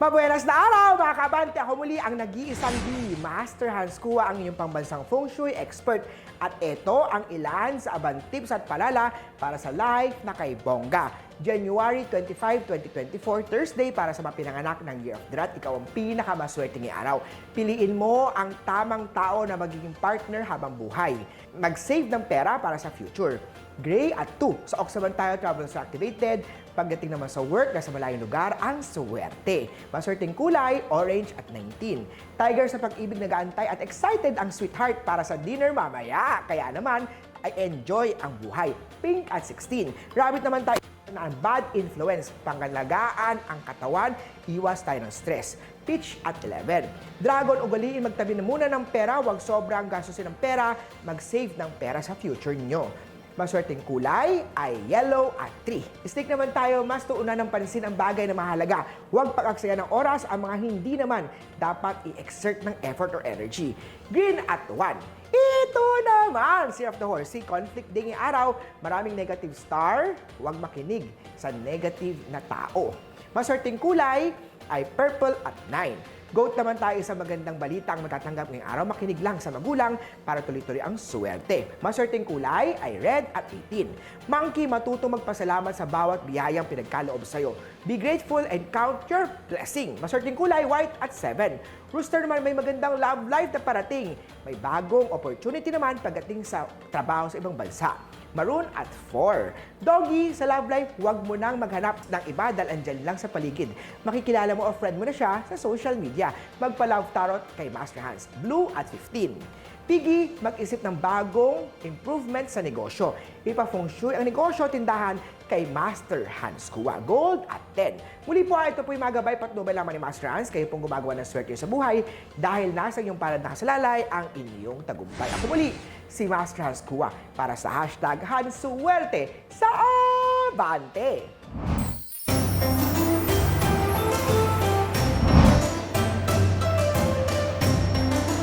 Mabuenas na araw mga kabante! Ako muli ang nag-iisang di Master Hans Kua, ang inyong pambansang feng shui expert. At ito ang ilan sa abang tips at palala para sa life na kay Bongga. January 25, 2024, Thursday para sa mga pinanganak ng Year of the Rat. Ikaw ang pinakamaswerteng araw. Piliin mo ang tamang tao na magiging partner habang buhay. Mag-save ng pera para sa future. Gray at 2 sa Oxaban tayo Travels Activated. Pagdating naman sa work, nasa malayong lugar, ang suwerte. Maswerteng kulay, orange at 19. Tiger sa pag-ibig nag-aantay at excited ang sweetheart para sa dinner mamaya. Kaya naman, ay enjoy ang buhay. Pink at 16. Rabbit naman tayo na ang bad influence, pangalagaan ang katawan, iwas tayo ng stress. Peach at 11. Dragon, ugaliin magtabi na muna ng pera, huwag sobrang gastusin ng pera, mag-save ng pera sa future nyo. Maswerteng kulay ay yellow at 3. Stick naman tayo, mas tuunan ng pansin ang bagay na mahalaga. Huwag pag-aksaya ng oras ang mga hindi naman dapat i-exert ng effort or energy. Green at 1. Ito naman, Sea of the Horse. Si conflict ding araw, maraming negative star, huwag makinig sa negative na tao. Maswerteng kulay ay purple at 9. Goat naman tayo sa magandang balita ang matatanggap ngayong araw. Makinig lang sa magulang para tuloy-tuloy ang swerte. Maswerteng kulay ay red at 18. Monkey, matuto magpasalamat sa bawat biyayang pinagkaloob sa'yo. Be grateful and count your blessing. Maswerteng kulay, white at 7. Rooster naman may magandang love life na parating. May bagong opportunity naman pagdating sa trabaho sa ibang bansa. Maroon at 4. Doggy, sa love life, huwag mo nang maghanap ng iba dahil andyan lang sa paligid. Makikilala mo o friend mo na siya sa social media. Magpa-love tarot kay Master Hans. Blue at 15. Piggy, mag-isip ng bagong improvement sa negosyo. Ipa-feng shui ang negosyo, tindahan kay Master Hans Kua. Gold at 10. Muli po, ito po yung mga gabay patnubay lamang ni Master Hans. Kayo pong gumagawa ng swerte sa buhay dahil nasa inyong palad nakasalalay ang inyong tagumpay. Ako muli, si Master Hans Kua para sa hashtag Hans Suwerte sa Abante.